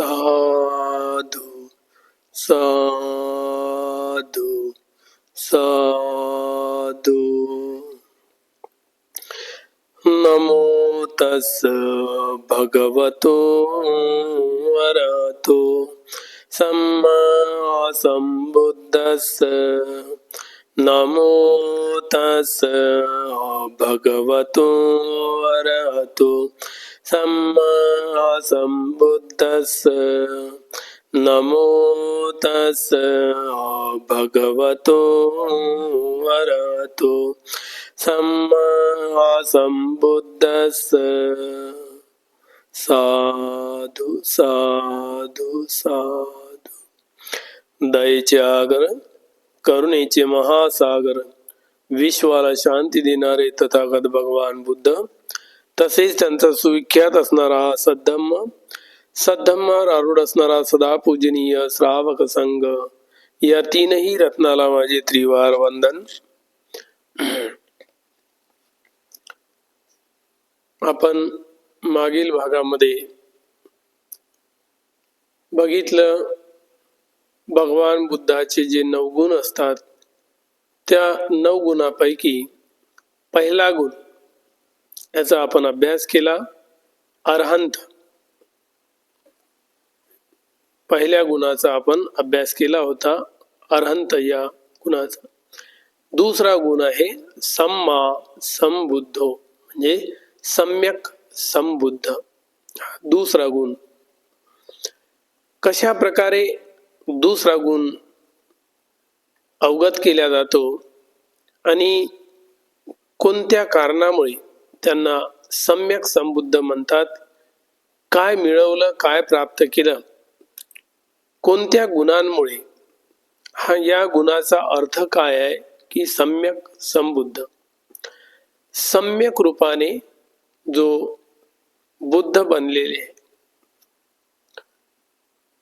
साधु साधु साधु नमो तस् भगवतो वरतो सम्मा सम्बुद्धस्य नमो तस् भगवतो वरतो සම්මා සම්බුද්දස්ස. නමෝ තස් භගවතෝ වරතු සම්මා සම්බුද්දස්ස. සාදු සාදු සාදු. දෛත්‍යාගර කරුණීච මහා සාගර විශ්වාල ශාන්ති දිනාරේ තථාගත භගවාන් බුද්ධ तसेच त्यांचा सुविख्यात असणारा हा सद्धम्म सद्धम्मावर आरूढ असणारा सदा पूजनीय श्रावक संघ या तीनही रत्नाला माझे त्रिवार वंदन. आपण मागील भागामध्ये बघितलं भगवान बुद्धाचे जे नवगुण असतात त्या नवगुणापैकी पहिला गुण याचा आपण अभ्यास केला. अर्हंत. पहिल्या गुणाचा आपण अभ्यास केला होता. अर्हंत या गुणाचा. दुसरा गुण आहे सम्मा संबुद्धो. म्हणजे सम्यक संबुद्ध. दुसरा गुण. कशा प्रकारे दुसरा गुण अवगत केला जातो आणि कोणत्या कारणामुळे त्यांना सम्यक संबुद्ध म्हणतात. काय मिळवलं काय प्राप्त केलं? कोणत्या गुणांमुळे? हा या गुणाचा अर्थ काय आहे? की सम्यक संबुद्ध सम्यक रूपाने जो बुद्ध बनलेले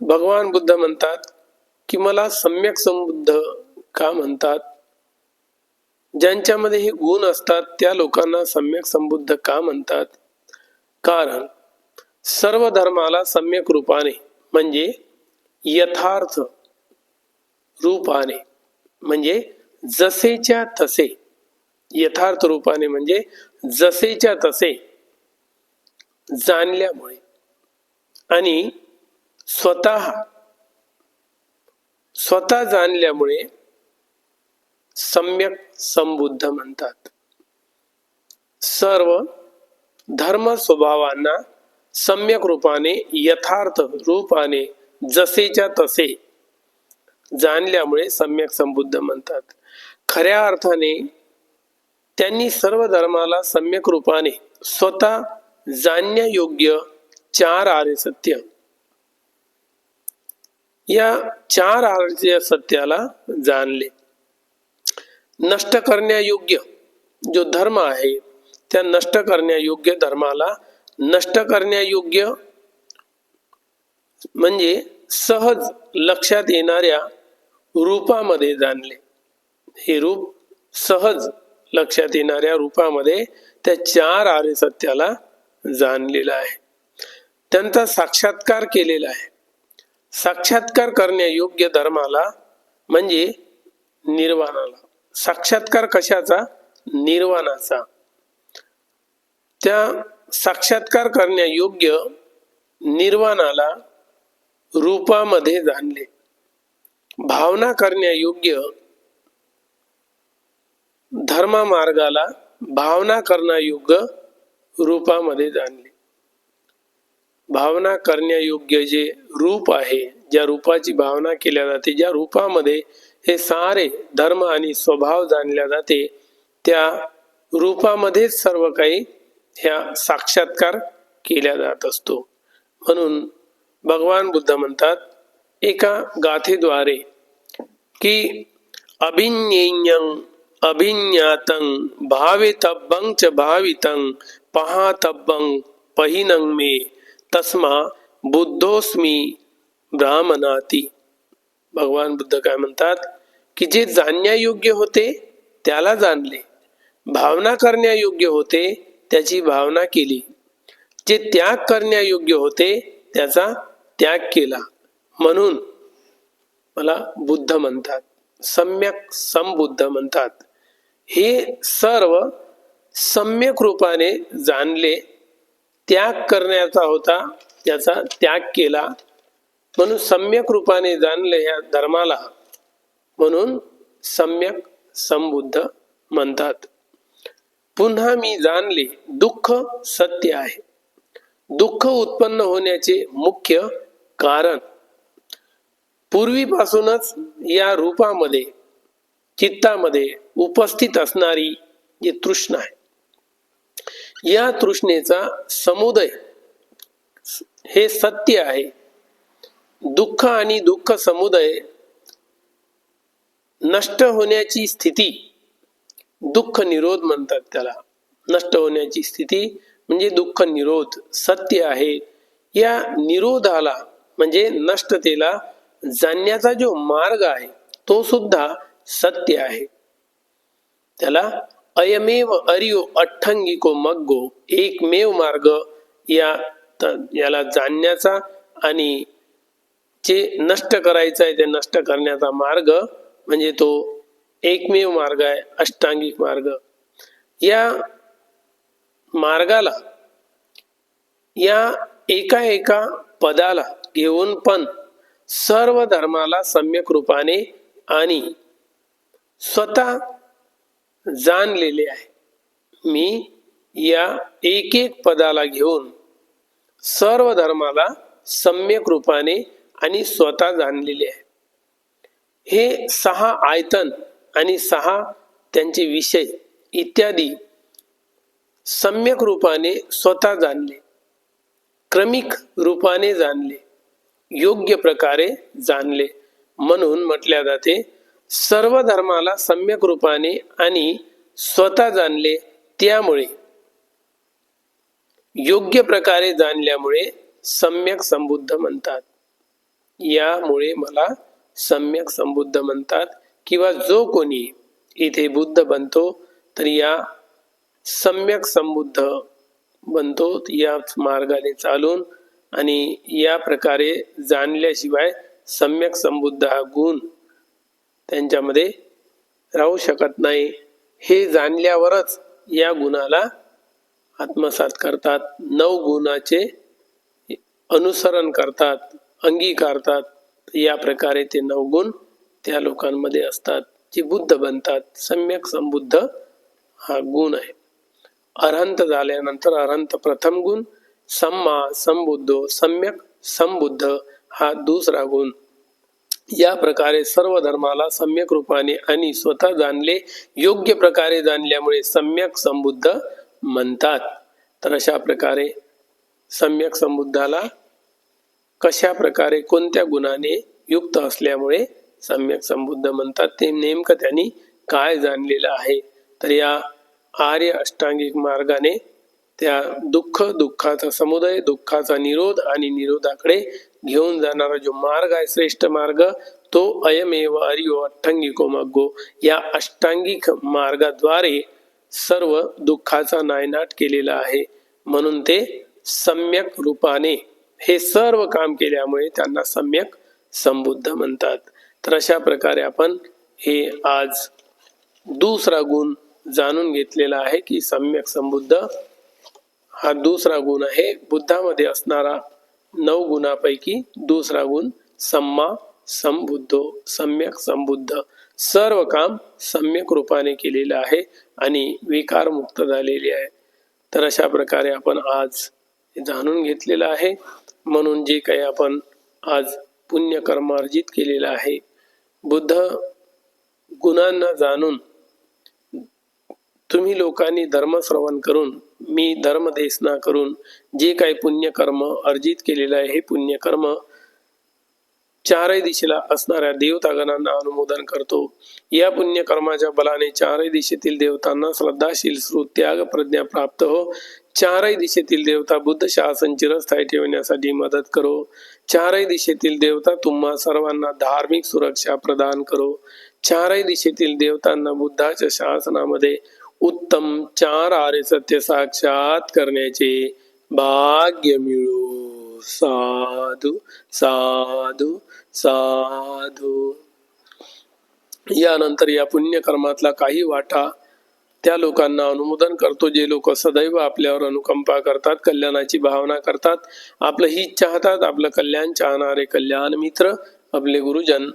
भगवान बुद्ध म्हणतात की मला सम्यक संबुद्ध का म्हणतात? ज्यांच्यामध्ये हे गुण असतात त्या लोकांना सम्यक संबुद्ध का म्हणतात? कारण सर्व धर्माला सम्यक रूपाने म्हणजे यथार्थ रूपाने म्हणजे जसेच्या तसे यथार्थ रूपाने म्हणजे जसेच्या तसे जाणल्यामुळे. आणि स्वतः स्वतः जाणल्यामुळे सम्यक संबुद्ध म्हणतात. सर्व धर्म स्वभावांना सम्यक रूपाने यथार्थ रूपाने जसेच्या तसे जाणल्यामुळे सम्यक संबुद्ध म्हणतात. खऱ्या अर्थाने त्यांनी सर्व धर्माला सम्यक रूपाने स्वतः जाणण्यायोग्य चार आर्य सत्य. या चार आर्य सत्याला जाणले. नष्ट करण्यायोग्य जो धर्म आहे त्या नष्ट करण्यायोग्य धर्माला नष्ट करण्यायोग्य म्हणजे सहज लक्षात येणाऱ्या रूपामध्ये जाणले. हे रूप सहज लक्षात येणाऱ्या रूपामध्ये त्या चार आर्य सत्याला जाणलेलं आहे. त्यांचा साक्षात्कार केलेला आहे. साक्षात्कार करण्यायोग्य धर्माला म्हणजे निर्वाणाला. साक्षात्कार कशाचा? निर्वाणाचा. त्या साक्षात्कार करण्यायोग्य निर्वाणाला रूपामध्ये जाणले. भावना करण्यायोग्य धर्म मार्गाला भावना करण्यायोग्य रूपामध्ये जाणले. भावना करण्यायोग्य जे रूप आहे ज्या रूपाची भावना केल्या जाते ज्या रूपामध्ये हे सारे धर्म आणि स्वभाव जाणल्या जाते, त्या रूपामध्येच सर्व काही ह्या साक्षात्कार केल्या जात असतो. म्हणून भगवान बुद्ध म्हणतात, एका गाथेद्वारे की अभिज्ञेयं अभिज्ञातं भावितब्बं च भावितं पहातब्बं पहिनं मे तस्मा बुद्धोस्मी ब्राह्मणाती। भगवान बुद्ध काय म्हणतात की जे जाणण्यायोग्य होते त्याला जाणले. भावना करण्यायोग्य होते त्याची भावना केली. जे त्याग करण्यायोग्य होते त्याचा त्याग केला. म्हणून मला बुद्ध म्हणतात. सम्यक संबुद्ध म्हणतात. हे सर्व सम्यक रूपाने जाणले त्याग करण्याचा होता त्याचा त्याग केला. म्हणून सम्यक रूपाने जाणले या धर्माला म्हणून सम्यक संबुद्ध म्हणतात. पुन्हा मी जाणले दुःख सत्य आहे. दुःख उत्पन्न होण्याचे मुख्य कारण. पूर्वीपासूनच या रूपामध्ये चित्तामध्ये उपस्थित असणारी जी तृष्णा आहे या तृष्णेचा समुदय हे सत्य आहे. दुःख आणि दुःख समुदय नष्ट होण्याची स्थिती दुःख निरोध म्हणतात त्याला. नष्ट होण्याची स्थिती म्हणजे दुःख निरोध सत्य आहे. या निरोधाला म्हणजे नष्टतेला जाणण्याचा जो मार्ग आहे तो सुद्धा सत्य आहे. त्याला अयमेव अरियो अठ्ठंगिको मग्गो एकमेव मार्ग या याला जाणण्याचा आणि जे नष्ट करायचं आहे ते नष्ट करण्याचा मार्ग म्हणजे तो एकमेव मार्ग आहे अष्टांगिक मार्ग. या मार्गाला या एका एका पदाला घेऊन पण सर्व धर्माला सम्यक रूपाने आणि स्वतः जाणलेले आहे. मी या एक एक पदाला घेऊन सर्व धर्माला सम्यक रूपाने आणि स्वतः जाणलेले आहे. हे सहा आयतन आणि सहा त्यांचे विषय इत्यादी सम्यक रूपाने स्वतः जाणले क्रमिक रूपाने जाणले योग्य प्रकारे जाणले. म्हणून म्हटल्या जाते सर्व धर्माला सम्यक रूपाने आणि स्वतः जाणले त्यामुळे योग्य प्रकारे जाणल्यामुळे सम्यक संबुद्ध म्हणतात. यामुळे मला सम्यक संबुद्ध म्हणतात किंवा जो कोणी इथे बुद्ध बनतो तर या सम्यक संबुद्ध बनतो याच मार्गाने चालून आणि या प्रकारे जाणल्याशिवाय सम्यक संबुद्ध हा गुण त्यांच्यामध्ये राहू शकत नाही. हे जाणल्यावरच या गुणाला आत्मसात करतात नऊ गुणाचे अनुसरण करतात अंगीकारतात. या प्रकारे ते नवगुण त्या लोकांमध्ये असतात जे बुद्ध बनतात. सम्यक संबुद्ध हा गुण आहे. अरहंत झाल्यानंतर अरहंत प्रथम गुण सम्मा संबुद्धो सम्यक संबुद्ध हा दुसरा गुण. या प्रकारे सर्व धर्माला सम्यक रूपाने आणि स्वतः जाणले योग्य प्रकारे जाणल्यामुळे सम्यक संबुद्ध म्हणतात. तर अशा प्रकारे सम्यक संबुद्धाला कशा प्रकारे कोणत्या गुणाने युक्त असल्यामुळे सम्यक संबुद्ध म्हणतात ते नेमकं त्यांनी काय जाणलेलं आहे? तर या आर्य अष्टांगिक मार्गाने त्या दुःख दुःखाचा समुदय दुःखाचा निरोध आणि निरोधाकडे घेऊन जाणारा जो मार्ग आहे श्रेष्ठ मार्ग तो अयमेव अरिओ अष्टांगिको मग्गो. या अष्टांगिक मार्गाद्वारे सर्व दुःखाचा नायनाट केलेला आहे. म्हणून ते सम्यक रूपाने हे सर्व काम केल्यामुळे त्यांना सम्यक संबुद्ध म्हणतात. तर अशा प्रकारे आपण हे आज दुसरा गुण जाणून घेतलेला आहे की सम्यक संबुद्ध हा दुसरा गुण आहे. बुद्धामध्ये असणारा नऊ गुणापैकी दुसरा गुण सम्मा संबुद्धो सम्यक संबुद्ध. सर्व काम सम्यक रूपाने केलेलं आहे आणि विकार मुक्त झालेले आहे. तर अशा प्रकारे आपण आज जाणून घेतलेलं आहे. म्हणून जे काही आपण आज पुण्यकर्म अर्जित केलेलं आहे बुद्ध गुणांना जाणून तुम्ही लोकांनी धर्मश्रवण करून मी धर्मदेशना करून जे काही पुण्यकर्म अर्जित केलेलं आहे हे पुण्यकर्म चारही दिशेला असणाऱ्या देवतागणांना अनुमोदन करतो. या पुण्यकर्माच्या बलाने चारही दिशेतील देवतांना श्रद्धाशील श्रुत त्याग प्रज्ञा प्राप्त हो. चारही दिशेतील देवता बुद्ध शासन चिरस्थायी ठेवण्यासाठी मदत करो. चारही दिशेतील देवता तुम्हा सर्वांना धार्मिक सुरक्षा प्रदान करो. चारही दिशेतील देवतांना बुद्धाच्या शासनामध्ये उत्तम चार आर्य सत्य साक्षात करण्याचे भाग्य मिळो. साधू साधू साधू. यानंतर या पुण्यकर्मातला काही वाटा त्या लोकांना अनुमोदन करतो जे लोक सदैव आपल्यावर अनुकंपा करतात कल्याणाची भावना करतात. आपलं हित चाहतात आपलं कल्याण चाहणारे कल्याण मित्र आपले गुरुजन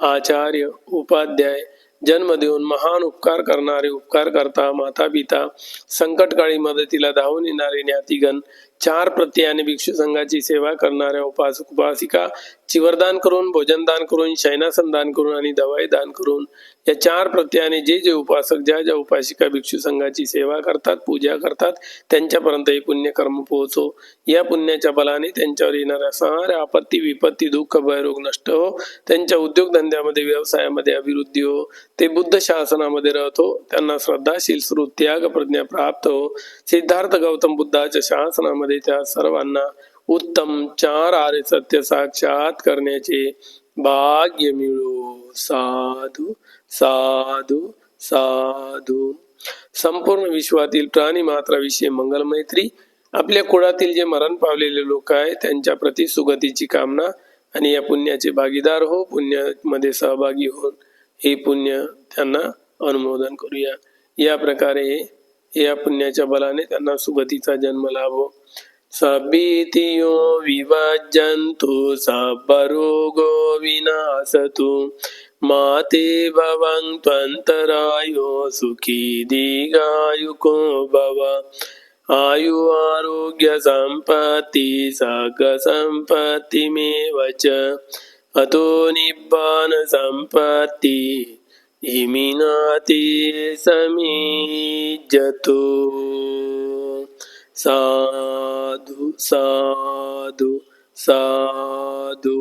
आचार्य उपाध्याय जन्म देऊन महान उपकार करणारे उपकार करता माता पिता संकटकाळी मदतीला धावून येणारे ज्ञातीगण चार प्रत्ययाने भिक्षू संघाची सेवा करणाऱ्या उपासक उपासिका चिवरदान करून भोजनदान करून शयनासन दान करून आणि दवाई दान करून या चार प्रत्ययाने जे जे उपासक ज्या ज्या उपासिका भिक्षू संघाची सेवा करतात पूजा करतात त्यांच्यापर्यंत हे पुण्यकर्म पोहोचो. या पुण्याच्या बलाने त्यांच्यावर येणाऱ्या साऱ्या आपत्ती विपत्ती दुःख भयरोग नष्ट हो. त्यांच्या उद्योगधंद्यामध्ये व्यवसायामध्ये अभिवृद्धी हो. ते बुद्ध शासनामध्ये राहतो. त्यांना श्रद्धाशील श्रुत त्याग प्रज्ञा प्राप्त हो. सिद्धार्थ गौतम बुद्धाच्या शासनामध्ये त्या सर्वांना उत्तम चार आर्य सत्य साक्षात करण्याचे भाग्य मिळो. साधू साधू साधू. संपूर्ण विश्वातील प्राणी मात्राविषयी मंगल मैत्री आपल्या कुळातील जे मरण पावलेले लोक आहेत त्यांच्या प्रति सुगतीची कामना आणि या पुण्याचे भागीदार हो पुण्यामध्ये सहभागी होऊन हे पुण्य त्यांना अनुमोदन करूया. या प्रकारे या पुण्याच्या बलाने त्यांना सुगतीचा जन्म लाभो. सबीतियो विभाजन्तु सबरोगो विनाशतु माते भवं त्वन्तरायो सुखी दीर्घायुको भव. आयु आरोग्य सम्पत्ति सग सम्पत्तिमेव च. अतो निब्बान ඉමිනාති සමීජතු සාදු සාදු සාදු